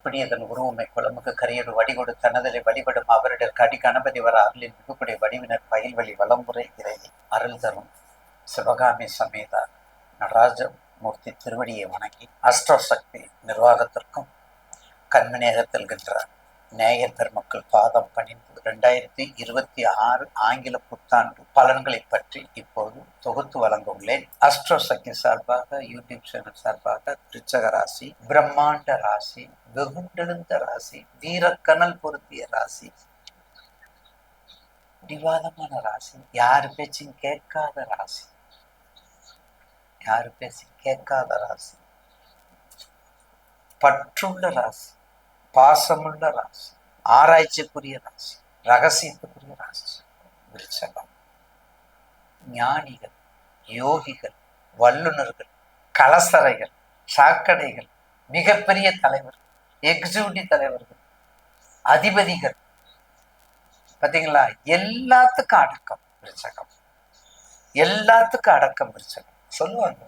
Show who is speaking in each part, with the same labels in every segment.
Speaker 1: இப்படி அதன் உருவமை குளமுக்கு கரையோடு வடிகொடு தனதலை வழிபடும் அவருடைய கடி கணபதி வர அருளின் மிகக்கூடிய வடிவினர் பயில்வழி வளமுறை இறை அருள் தரும். சிவகாமி நடராஜ நடராஜமூர்த்தி திருவடியை வணங்கி அஷ்டசக்தி சக்தி நிர்வாகத்திற்கும் கண்மநேகத்தில்கின்ற நேயர் பெருமக்கள் பாதம் பணிந்து ரெண்டாயிரத்தி இருபத்தி ஆறு ஆங்கில புத்தாண்டு பலன்களை பற்றி இப்போது தொகுத்து வழங்க உள்ளேன் அஸ்ட்ரோ சக்தி சார்பாக யூடியூப் சேனல் சார்பாக ரிச்சக ராசி பிரம்மாண்ட ராசி வெகுண்டெழுந்த ராசி வீரக்கனல் பொருத்திய ராசி விவாதமான ராசி யாரு பேச்சும் கேட்காத ராசி யாரு பேச்சும் கேட்காத ராசி பற்றுள்ள ராசி பாசமுள்ள ராசி ஆராய்ச்சிக்குரிய ராசி ரகசியத்துக்குரிய ராசி விருச்சகம் ஞானிகள் யோகிகள் வல்லுநர்கள் கலசரைகள் சாக்கடைகள் மிகப்பெரிய தலைவர்கள் எக்ஸிக்யூட்டிவ் தலைவர்கள் அதிபதிகள். பார்த்தீங்களா எல்லாத்துக்கும் அடக்கம் விருச்சகம். எல்லாத்துக்கும் அடக்கம் விருச்சகம். சொல்லுவாங்க.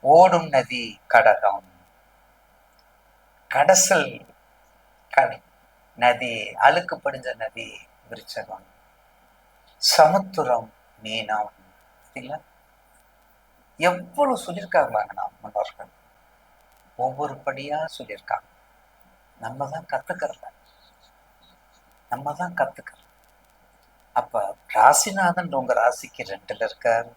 Speaker 1: ஓடும் நதி கடகம். கடசல் கடை நதி அழுக்கு படிஞ்ச நதி விருச்சகம் சமுத்திரம் மீனம். இல்லை எவ்வளவு சொல்லியிருக்காங்க நாம் முன்னோர்கள். ஒவ்வொரு படியா சொல்லியிருக்காங்க. நம்ம தான் கத்துக்கிறத. நம்ம தான் கத்துக்கிறோம் அப்ப ராசிநாதன் உங்க ராசிக்கு ரெண்டுல இருக்காரு.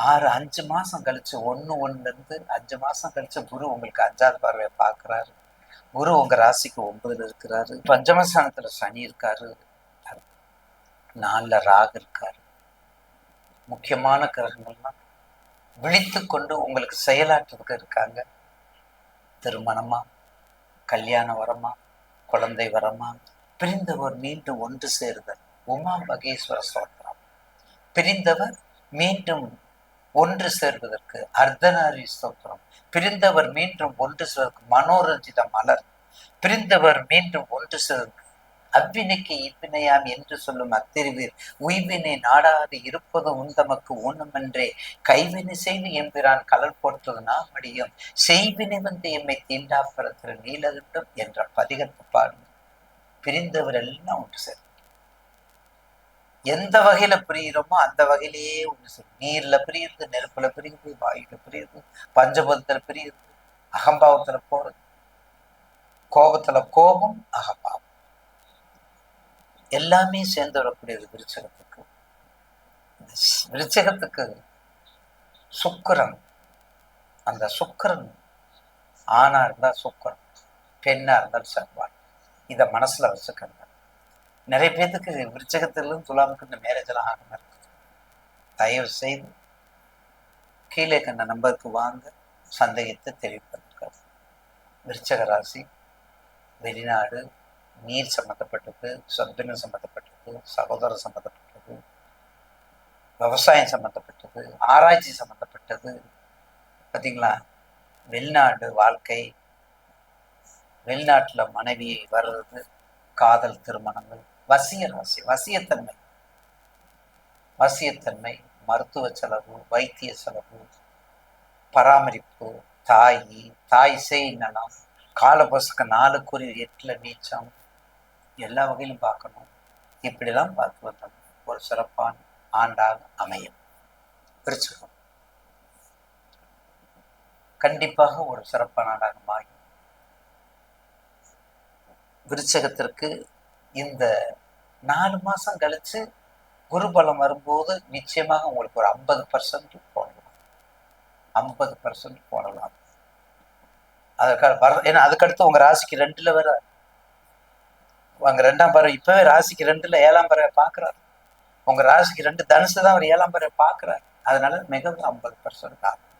Speaker 1: ஆறு அஞ்சு மாசம் கழிச்சு ஒண்ணு ஒண்ணுல இருந்து அஞ்சு மாசம் கழிச்சு குரு உங்களுக்கு அஞ்சாவது பார்வையை பார்க்கறாரு. குரு உங்க ராசிக்கு ஒன்பதுல இருக்கிறாரு. பஞ்சமஸ்தானத்தில் சனி இருக்காரு. நாலில் ராகு இருக்காரு. முக்கியமான கிரகங்கள்லாம் விழித்து கொண்டு உங்களுக்கு செயலாற்றுறதுக்கு இருக்காங்க. திருமணமா கல்யாண வரமா குழந்தை வரமா பிரிந்தவர் மீண்டும் ஒன்று சேருதல். உமா மகேஸ்வர சோத்திரம் பிரிந்தவர் மீண்டும் ஒன்று சேர்வதற்கு அர்த்தநாரி ஸ்தோத்திரம். பிரிந்தவர் மீண்டும் ஒன்று சேர்வதற்கு மனோரஞ்சித மலர் பிரிந்தவர் மீண்டும் ஒன்று சேர்வதற்கு அவ்வினைக்கு இவ்வினையாம் என்று சொல்லும் அத்திருவீர். உய்வினை நாடாது இருப்பது உந்தமக்கு ஊனமென்றே கைவினை செய்து எம்பிரான் கலல் நாம் அடியும். செய்வினை வந்து எம்மை தீண்டாப்பரத்திர நீலகட்டும் என்ற பதிகத்து பாடும் பிரிந்தவர் எல்லாம் ஒன்று சேர்ந்து எந்த வகையில பிரியிறோமோ அந்த வகையிலேயே ஒன்று நீர்ல பிரியுது நெருப்புல பிரியுது வாயுல பிரியுது பஞ்சபூதத்துல பிரியுது அகம்பாவத்துல போறது கோபத்துல கோபம் அகம்பாவம். எல்லாமே சேர்ந்து வரக்கூடியது விருச்சகத்துக்கு. விருச்சகத்துக்கு சுக்கரன். அந்த சுக்கரன் ஆணா இருந்தா சுக்கரன் பெண்ணா இருந்தால் செவ்வாய். இதை மனசுல வச்சுக்கணும் நிறைய பேர்த்துக்கு விருச்சகத்திலும் துலாமுக்கு இந்த மேரேஜ் எல்லாம் ஆகாம தயவு செய்து கீழே கண்ட நம்பருக்கு வாங்க சந்தேகத்தை தெளிவுபடுத்துக்காது விருச்சக ராசி வெளிநாடு நீர் சம்மந்தப்பட்டது சொப்பினம் சம்மந்தப்பட்டது சகோதரம் சம்மந்தப்பட்டது விவசாயம் சம்மந்தப்பட்டது ஆராய்ச்சி சம்மந்தப்பட்டது பார்த்தீங்களா வெளிநாடு வாழ்க்கை வெளிநாட்டில் மனைவி வர்றது காதல் திருமணங்கள் வசிய ராசி வசியத்தன்மை. வசியத்தன்மை மருத்துவ செலவு வைத்திய செலவு பராமரிப்பு தாய் தாய் செய் நலம் காலபசுக்கு நாலு குறி எட்டுல நீச்சம் எல்லா வகையிலும் பார்க்கணும். இப்படிலாம் பார்த்து வந்தோம் ஒரு சிறப்பான ஆண்டாக அமையும். விருச்சகம். கண்டிப்பாக ஒரு சிறப்பான ஆண்டாக மாறும். விருச்சகத்திற்கு இந்த நாலு மாசம் கழிச்சு குருபலம் வரும்போது நிச்சயமாக உங்களுக்கு ஒரு ஐம்பது பர்சன்ட் போடலாம். ஐம்பது பர்சன்ட் போடலாம். அதற்காக வர ஏன்னா அதுக்கடுத்து உங்க ராசிக்கு ரெண்டுல வேற அங்க ரெண்டாம் பறவை இப்போவே ராசிக்கு ரெண்டுல ஏழாம் பறவை பாக்குறாரு. உங்க ராசிக்கு ரெண்டு தனுசு தான் அவர் ஏழாம் பறவை பாக்குறாரு. அதனால மிகவும் ஐம்பது பர்சன்ட் ஆகும்.